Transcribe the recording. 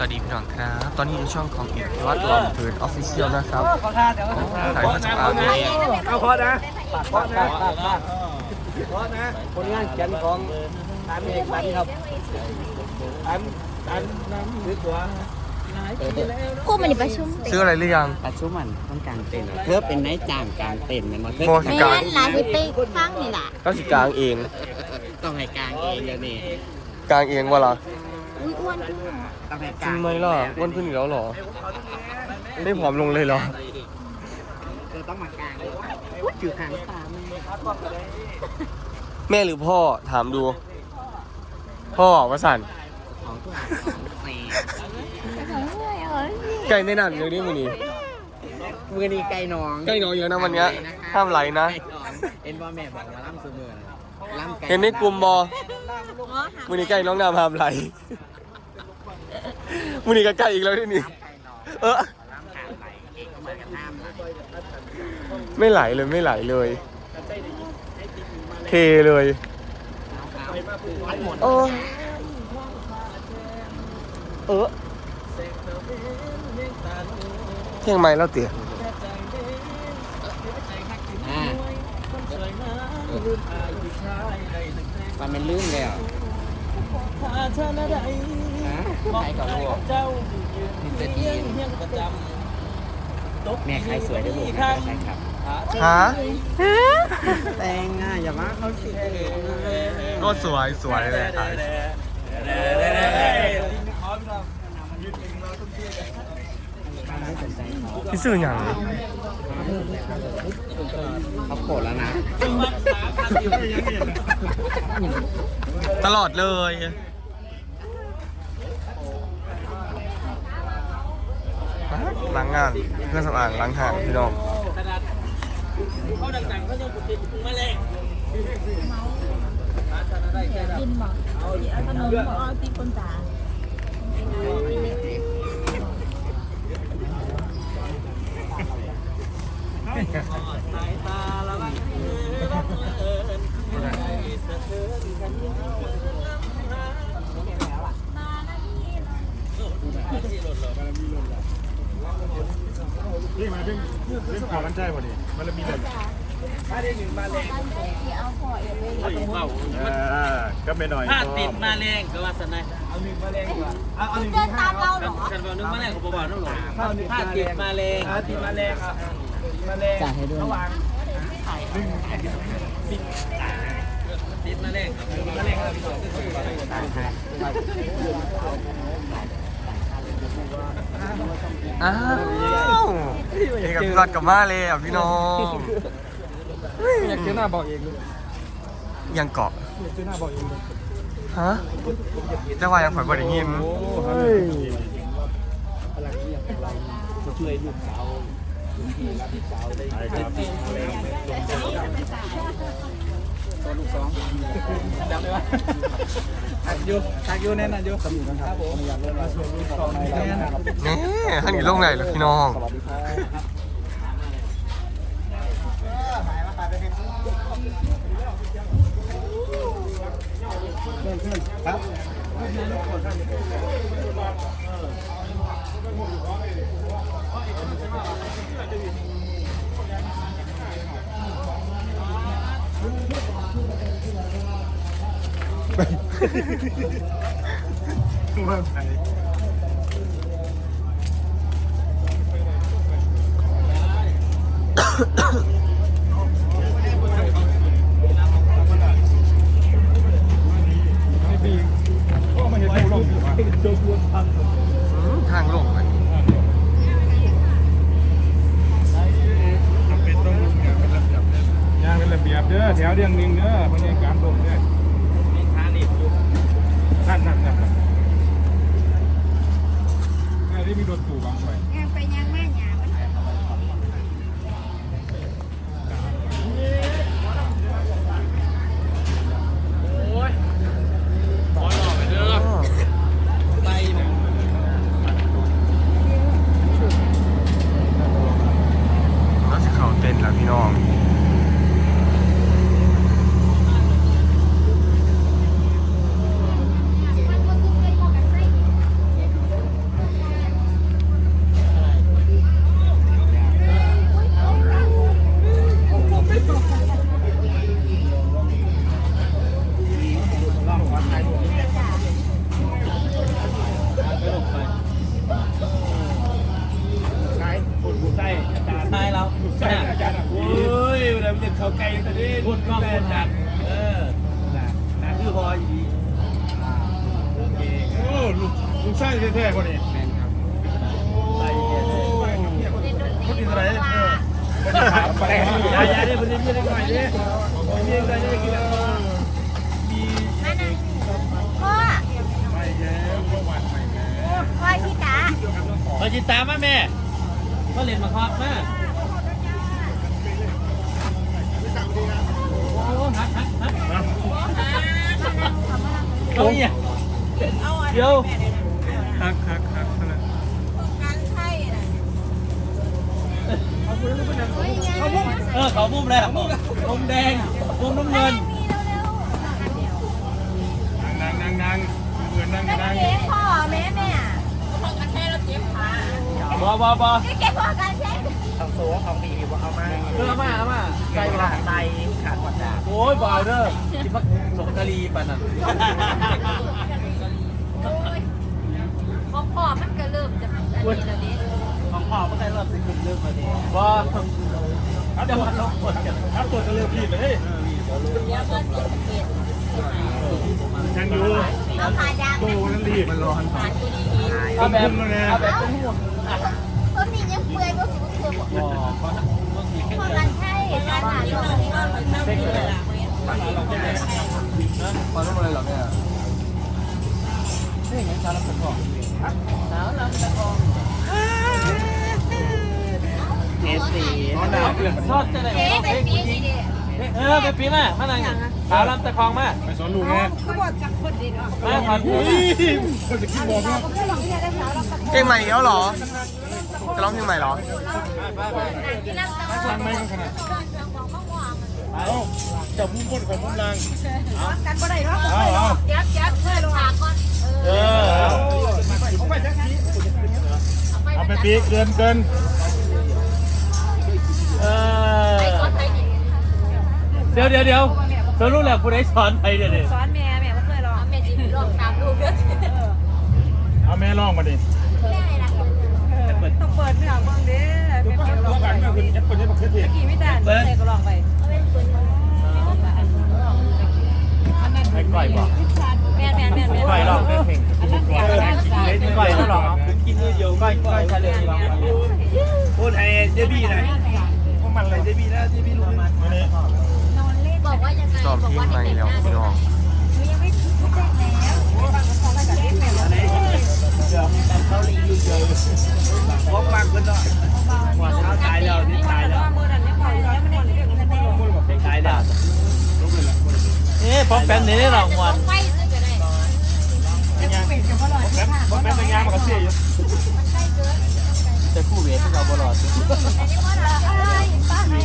สวัสดีพี่น้องครับ ตอนนี้อยู่ช่องของอีกวัดลอมพื้นออฟฟิเชียลนะครับขอท่าเดี๋ยวถ่ายมาจากอาเมริกาเอาพอนะพอนะพอนะผลงานเขียนของตามเอกสันครับตามตามน้ำหรือตัวคู่มันอีประชุมซื้ออะไรหรือยังปัจจุบันต้องกางเต็นเธอเป็นนายจ้างกลางเต็นท์แมันบ่เธอโมแม่กลางนลาสิไปฟังนี่ล่ะก็สิกลางเองต้องให้กลางเองเดี๋ยวนี้กลางเองวะล่ะ อุ้ยอ้วนขึ้นต้องให้กจลาริงงไหมล่ะอ้วนขึ้นอีกแล้วเหรอ ไม่ผอมลงเลยเหรอ เธอต้องมากลางเลยอุ๊ยอยู่ข้างตาแม่แม่หรือพ่อถามดู พ่อวสันต์ของตัวของเซ่ไก่ในหนังเลยนี่มันนี่มือนี้ไก่น้องใกล้น้อยเยอะนะวันเนี้ยห้ามไหลนะ ไก่น้องเห็นบ่แม่บอกว่าล่ำซูมือนะล่ำไก่เห็นในกลุ่มบอมือนี้ใกล้น้องนามห้ามไหล มือนี้ก็ใกล้อีกแล้วที่นี่ไก่น้องเออล่ำขาดไหลเองก็เหมือนกันน้ำไหลไม่ไหลเลยไม่ไหลเลย เทเลยเออเออเที่ยงไหมแล้วเตี๋ยอ่ามันเป็นลื่นเลยเหรอฮะ ใครกับลูกนี่จะดีแม่ใครสวยด้วยลูกนะใช่ครับฮะแต่งอะอย่ามาเขาสิก็สวยสวยเลยครับไม่สนใจเขาพี่ซื้ออย่างเขาโกรธแล้วนะ ตลอดเลย ล้างงานเครื่องสำอางล้างหางพี่น้องเขาดังๆเขาจะติดมาเลยกินบอกเอาขนมบอเอาตีคนตาสายตาละวันถ้าได้หนึ่งมาแรงก็ ไม่หน่อยถ้าติดมาแรงก็ว่าสนายเอาหนึ่งมาแรงดีกว่าเอาเอาหนึ่งเดินตามเราเหรอกันบอกหนึ่งมาแรงของบ่าวน้องหลงถ้าติดมาแรงถ้าติดมาแรงอะมาแรงจ่ายให้ด้วยระวังติดมาแรงมาแรงครับ อ้าวเอกกับพี่วัดกับมาเลยอะพี่น้องอยากเจอหน้าบอกเองเลยยังเกาะอยากเจอหน้าบอกเองเลยฮะจะว่ายังฝันบ่ได้ยินช่วยลูกสาวจำได้ปะทักยูทักยูแน่นอนยูครับผมอยากเล่นมาช่วยลูกสาว ข้านครับนี่ท่านอยู่โลกไหนหรอพี่น้อง ทางลกเลยย่างเป็นระเบียบเด้อแถวเรียงนึ่งเด้อพนักานลงเด้อมีทานิดอยู่นั่นนั่นนั่นนั่นนี่ที่มีรถตู่บางไว้ยังไป คนกล้อคนจัดเออนะคือพอยดีโอเคโอ้ลูกลูกชายแท้ๆคนนี้แมนครับใส่เกียร์เนี่ถาปยนยคนพ่ได้หน่อเนี่ยมีอะไรได้กินแล้วมีพ่อไปแล้วเมื่อวานไปแล้วพ่อชิตาพ่อชิตามาแม่ก็เรียนมาครับแม่ เอาเนี่ยเดี๋ยวคักคักคักอะไรการใช่น่ะเออเขามุมแล้วมุมแดงมุมน้ำเงินมีเร็วนั่งนั่งนั่งเหมือนนั่งๆนั่งเก็บพ่อแม่แม่พ่อกันใช่เราเจ็บขาบอบอบอเก็บพ่อกันใช่ของโซ่ของดี ว่าเอามาเออเอามาเอามาไกลมาดไตขาดกว่าจาโอ้ยบอยเด้อคิดว่าสงกะลีปะนั่นของพ่อมันก็เริ่มจะอันนี้แล้วดิของพ่อมื่อไหร่เราสิคุณเริ่มมาดีบอเดี๋ยววันลงกดกันครับตัวจะเร็วพี่เลยเดี๋ยวเงินสิบเอ็ดยังอยู่เอาผ่ายางโตนั่นรีบมันร้อนผ่านตัวนี้าแบบเอาแบบเป็นห่วง มาต้องอะไรหรอเนี่ยนี่ยังสารพัดของสาวลำตะกองเอสีร้อนหนาวเปลี่ยนทอดจะได้เจ๊เป็นปีนี้ดิ เออไปปีมามานั่งสาวลำตะกองมาไปสอนลูกไงมาขอนผู้คนจะคิดบอกว่าเพลงใหม่อีกแล้วเหรอจะร้องเพลงใหม่เหรอที่นั่งตะฟังไม่กันขนาดเอ้าจับมุมบนของมุมล่างกันบ่ได้หรอกเอาเอาเดี๋ยวเดี๋ยวเพื่อนขาก่อนเออเอาไปปีกเกินเกิน ดี๋ยวเดี๋ยวเดี๋ยวเธอรู้แล้วผู้ใดสอนไปเดี๋ยวนี้ซอสแม่แม่ไม่เคยลองแม่จีลองตามลูกเด้อเอาแม่ลองมาดิแม่อะไรล่ะต้องเปิดเนื้อบ้างเด้อทุกคนทุกกันก็คือยัดคนยัดบักเขือเทศกี่ไม่ได้ใส่ก็ลองไปให้ก่อยบอกแม่แม่แม่แม่ก่อยลองเพลงเพลงก่อยแล้วหรอกินเยอะก่อยก่อยทะเลลองพูดไทยเจบี้นะพวกมันอะไรเจบี้นะเจบี้รู้ไหมวันนี้ บอกว่ายังไงสอบบอกเพลว่างใหม่แล้วพี่น้องพบมากขึ้นเนาะว่าเท้าตายแล้วนี่ตายแล้วมือนั่นไม่พอแล้วมันหมดเลยมันไม่พอตายแล้วเอ๊ะพบแฟนนี่หรอวันไปซื้อก็ได้แล้วมันเป็นยางมันก็เสียอยู่จะคู่เวทที่เราบอลอดอันนี้ว่าอะไรป้าให้